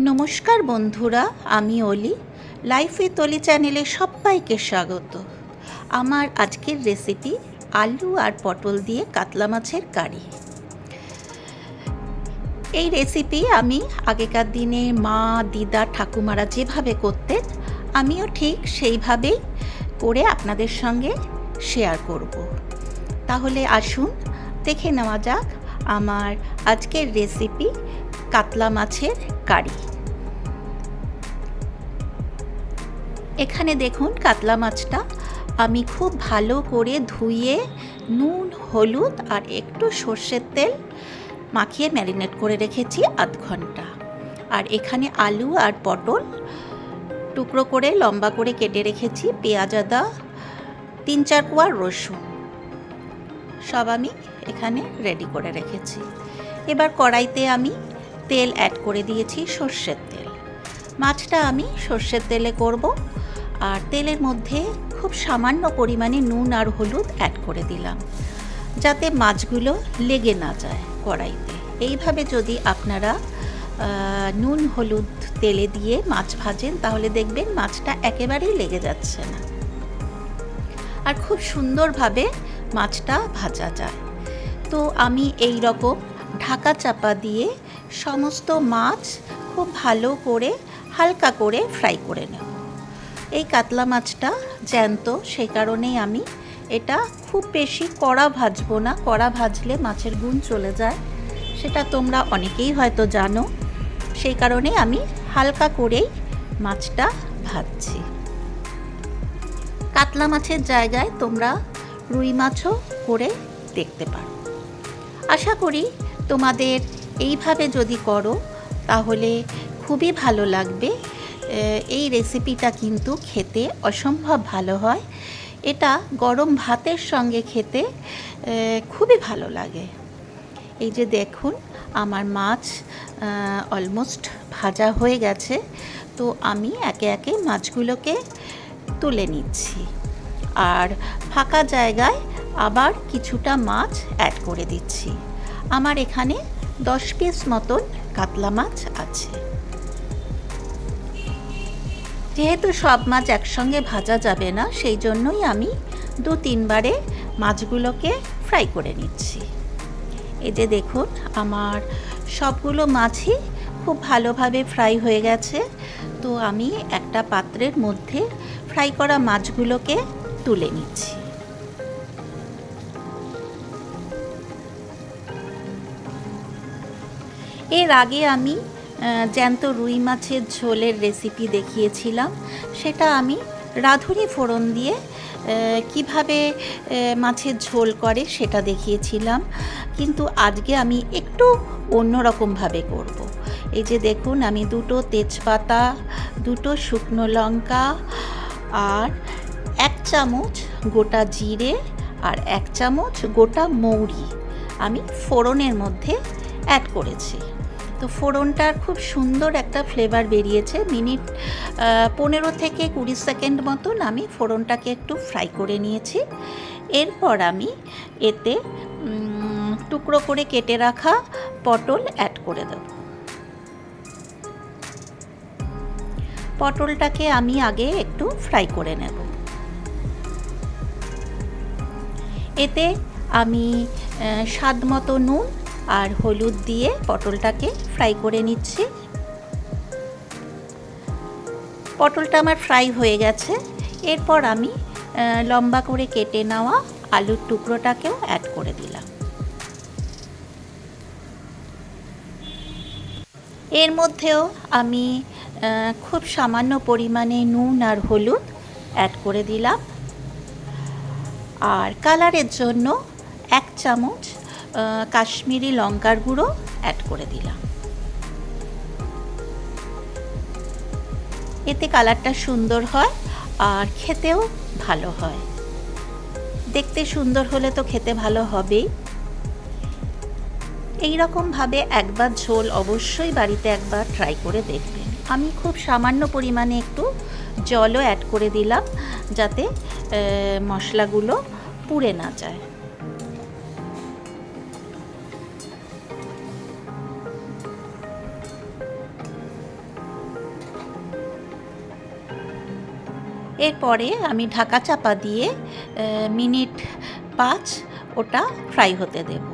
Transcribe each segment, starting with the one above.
নমস্কার বন্ধুরা, আমি অলি। লাইফ উইথ অলি চ্যানেলে সবাইকে স্বাগত। আমার আজকের রেসিপি আলু আর পটল দিয়ে কাতলা মাছের কারি। এই রেসিপি আমি আগেকার দিনে মা, দিদা, ঠাকুমারা যেভাবে করতেন, আমিও ঠিক সেইভাবেই করে আপনাদের সঙ্গে শেয়ার করব। তাহলে আসুন, দেখে নেওয়া যাক আমার আজকের রেসিপি কাতলা মাছের কারি। এখানে দেখুন কাতলা মাছটা। আমি খুব ভালো করে ধুয়ে নুন, হলুদ আর একটু সর্ষের তেল মাখিয়ে ম্যারিনেট করে রেখেছি আধ ঘণ্টা। আর এখানে আলু আর পটল টুকরো করে লম্বা করে কেটে রেখেছি, পেঁয়াজ, আদা, তিন চার কোয়া রসুন। সব আমি এখানে রেডি করে রেখেছি। এবার কড়াইতে আমি তেল অ্যাড করে দিয়েছি সর্ষের তেল। মাছটা আমি সর্ষের তেলে করব। আর তেলের মধ্যে খুব সামান্য পরিমাণে নুন আর হলুদ অ্যাড করে দিলাম, যাতে মাছগুলো লেগে না যায় কড়াইতে। এইভাবে যদি আপনারা নুন, হলুদ তেলে দিয়ে মাছ ভাজেন, তাহলে দেখবেন মাছটা একেবারেই লেগে যাচ্ছে না। আর খুব সুন্দরভাবে মাছটা ভাজা যায়। তো আমি এই রকম ঢাকা চাপা দিয়ে সমস্ত মাছ খুব ভালো করে, হালকা করে ফ্রাই করে নেব। এই কাতলা মাছটা জ্যান্ত, সেই কারণেই আমি এটা খুব বেশি কড়া ভাজবো না। কড়া ভাজলে মাছের গুণ চলে যায়, সেটা তোমরা অনেকেই হয়তো জানো। সেই কারণে আমি হালকা করেই মাছটা ভাজছি। কাতলা মাছের জায়গায় তোমরা রুই মাছও করে দেখতে পারো। আশা করি তোমাদের এইভাবে যদি করো, তাহলে খুবই ভালো লাগবে। এই রেসিপিটা কিন্তু খেতে অসম্ভব ভালো হয়। এটা গরম ভাতের সঙ্গে খেতে খুবই ভালো লাগে। এই যে দেখুন, আমার মাছ অলমোস্ট ভাজা হয়ে গেছে। তো আমি একে একে মাছগুলোকে তুলে নিচ্ছি। আর ফাঁকা জায়গায় আবার কিছুটা মাছ অ্যাড করে দিচ্ছি। আমার এখানে দশ পিস মতন কাতলা মাছ আছে। যেহেতু সব মাছ একসঙ্গে ভাজা যাবে না, সেই জন্যই আমি দু তিনবারে মাছগুলোকে ফ্রাই করে নিচ্ছি। এই যে দেখুন, আমার সবগুলো মাছই খুব ভালোভাবে ফ্রাই হয়ে গেছে। তো আমি একটা পাত্রের মধ্যে ফ্রাই করা মাছগুলোকে তুলে নিচ্ছি। এর আগে আমি জ্যান্ত রুই মাছের ঝোলের রেসিপি দেখিয়েছিলাম। সেটা আমি রাঁধুনি ফোড়ন দিয়ে কীভাবে মাছের ঝোল করে সেটা দেখিয়েছিলাম। কিন্তু আজকে আমি একটু অন্যরকমভাবে করব। এই যে দেখুন, আমি দুটো তেজপাতা, দুটো শুকনো লঙ্কা আর এক চামচ গোটা জিরে আর এক চামচ গোটা মৌরি আমি ফোড়নের মধ্যে অ্যাড করেছি। তো ফোড়নটার খুব সুন্দর একটা ফ্লেভার বেরিয়েছে। মিনিট পনেরো থেকে কুড়ি সেকেন্ড মতন আমি ফোড়নটাকে একটু ফ্রাই করে নিয়েছি। এরপর আমি এতে টুকরো করে কেটে রাখা পটল অ্যাড করে দেব। পটলটাকে আমি আগে একটু ফ্রাই করে নেব। এতে আমি স্বাদ মতো নুন আর হলুদ দিয়ে পটলটাকে ফ্রাই করে নিচ্ছি। পটলটা আমার ফ্রাই হয়ে গেছে। এরপর আমি লম্বা করে কেটে নেওয়া আলুর টুকরোটাকেও অ্যাড করে দিলাম। এর মধ্যেও আমি খুব সামান্য পরিমাণে নুন আর হলুদ অ্যাড করে দিলাম। আর কালারের জন্য এক চামচ কাশ্মীরি লঙ্কার গুঁড়ো অ্যাড করে দিলাম। এতে কালারটা সুন্দর হয় আর খেতেও ভালো হয়। দেখতে সুন্দর হলে তো খেতে ভালো হবেই। এই রকমভাবে একবার ঝোল অবশ্যই বাড়িতে একবার ট্রাই করে দেখবেন। আমি খুব সামান্য পরিমাণে একটু জলও অ্যাড করে দিলাম যাতে মশলাগুলো পুড়ে না যায়। এরপরে আমি ঢাকা চাপা দিয়ে মিনিট পাঁচ ওটা ফ্রাই হতে দেব।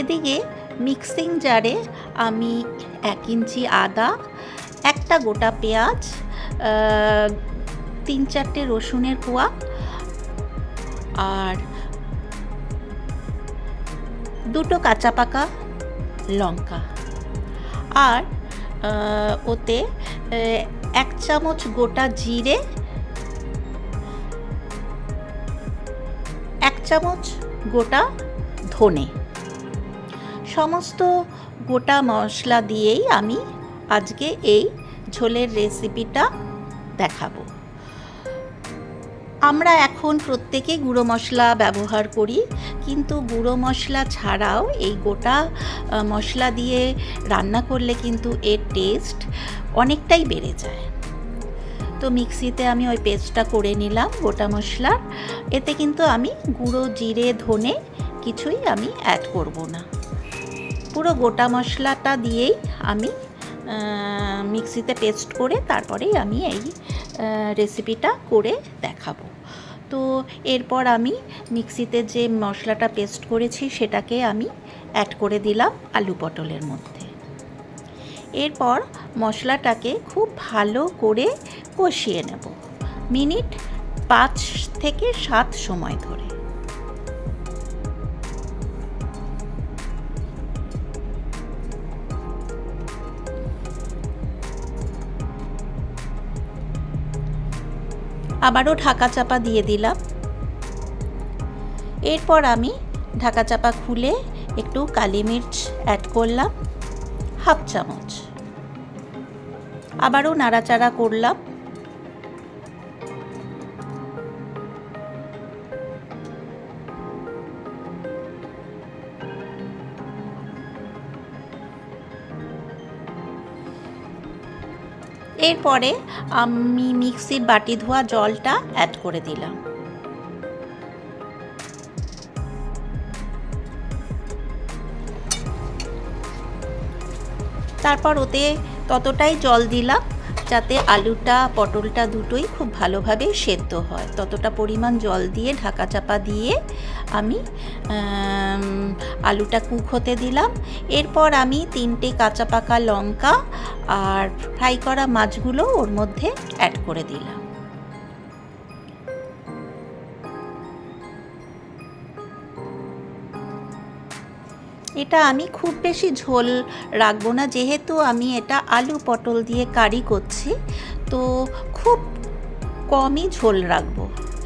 এদিকে মিক্সিং জারে আমি এক ইঞ্চি আদা, একটা গোটা পেঁয়াজ তিন চারটে রসুনের কোয়া আর দুটো কাঁচা পাকা লঙ্কা। আর ওতে এক চামচ গোটা জিরে চামচ, গোটা ধনে। সমস্ত গোটা মশলা দিয়েই আমি আজকে এই ঝোলের রেসিপিটা দেখাবো। আমরা এখন প্রত্যেকে গুঁড়ো মশলা ব্যবহার করি, কিন্তু গুঁড়ো মশলা ছাড়াও এই গোটা মশলা দিয়ে রান্না করলে কিন্তু এর টেস্ট অনেকটাই বেড়ে যায়। তো মিক্সিতে আমি ওই পেস্টটা করে নিলাম, গোটা মশলার। এতে কিন্তু আমি গুঁড়ো, জিরে, ধনে কিছুই আমি অ্যাড করব না। পুরো গোটা মশলাটা দিয়েই আমি মিক্সিতে পেস্ট করে তারপরেই আমি এই রেসিপিটা করে দেখাবো। তো এরপর আমি মিক্সিতে যে মশলাটা পেস্ট করেছি সেটাকে আমি অ্যাড করে দিলাম আলু পটলের মধ্যে। এরপর মশলাটাকে খুব ভালো করে কষিয়ে নেব। মিনিট পাঁচ থেকে সাত সময় ধরে। আবারও ঢাকা চাপা দিয়ে দিলাম। এরপর আমি ঢাকা চাপা খুলে একটু কালি মির্চ অ্যাড করলাম, হাফ চামচ। আবারও নাড়াচাড়া করলাম। এরপরে আমি মিক্সির বাটি ধোয়া জলটা অ্যাড করে দিলাম। তারপর ওতে ততটাই জল দিলাম। যাতে আলুটা, পটলটা দুটোই খুব ভালোভাবে সেদ্ধ হয়। ততটা পরিমাণ জল দিয়ে, ঢাকা চাপা দিয়ে আমি আলুটা কুক হতে দিলাম। এরপর আমি তিনটে কাঁচা পাকা লঙ্কা আর ফ্রাই করা মাছগুলো ওর মধ্যে অ্যাড করে দিলাম। এটা আমি খুব বেশি ঝোল রাখব না, যেহেতু আমি এটা আলু পটল দিয়ে কারি করছি। তো খুব কমই ঝোল রাখব,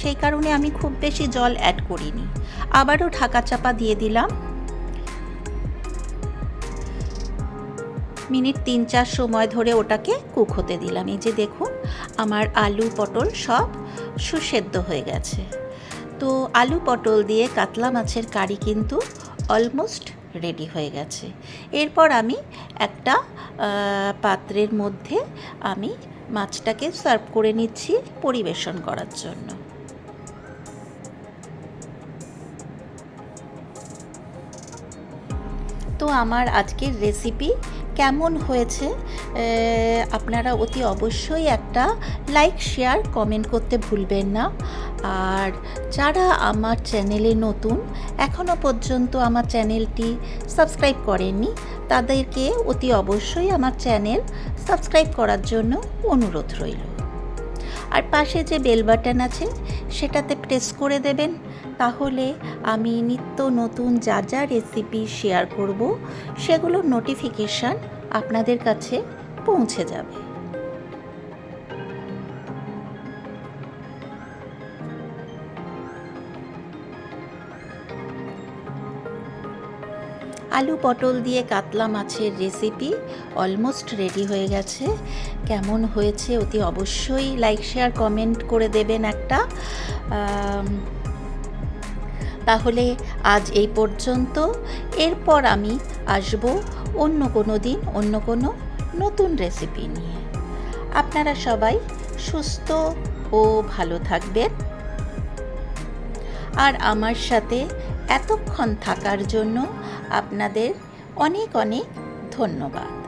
সেই কারণে আমি খুব বেশি জল অ্যাড করিনি। আবারও ঢাকা চাপা দিয়ে দিলাম। মিনিট তিন চার সময় ধরে ওটাকে কুক হতে দিলাম। এই যে দেখুন, আমার আলু পটল সব সুসেদ্ধ হয়ে গেছে। তো আলু পটল দিয়ে কাতলা মাছের কারি কিন্তু অলমোস্ট রেডি হয়ে গেছে। এরপর আমি একটা পাত্রের মধ্যে আমি মাছটাকে সার্ভ করে নিচ্ছি পরিবেশন করার জন্য। তো আমার আজকের রেসিপি কেমন হয়েছে আপনারা অতি অবশ্যই একটা লাইক শেয়ার কমেন্ট করতে ভুলবেন না। আর যারা আমার চ্যানেলে নতুন এখনও পর্যন্ত আমার চ্যানেলটি সাবস্ক্রাইব করেননি, তাদেরকে অতি অবশ্যই আমার চ্যানেল সাবস্ক্রাইব করার জন্য অনুরোধ রইল। আর পাশে যে বেল বাটন আছে, সেটাতে প্রেস করে দেবেন। তাহলে আমি নিত্য নতুন যা যা রেসিপি শেয়ার করব, সেগুলোর নোটিফিকেশান আপনাদের কাছে পৌঁছে যাবে। আলু পটল দিয়ে কাতলা মাছের রেসিপি অলমোস্ট রেডি হয়ে গেছে। কেমন হয়েছে অতি অবশ্যই লাইক শেয়ার কমেন্ট করে দেবেন একটা। তাহলে আজ এই পর্যন্ত। এরপর আমি আসব অন্য কোনো দিন, অন্য কোনো নতুন রেসিপি নিয়ে। আপনারা সবাই সুস্থ ও ভালো থাকবেন। আর আমার সাথে এতক্ষণ থাকার জন্য আপনাদের অনেক অনেক ধন্যবাদ।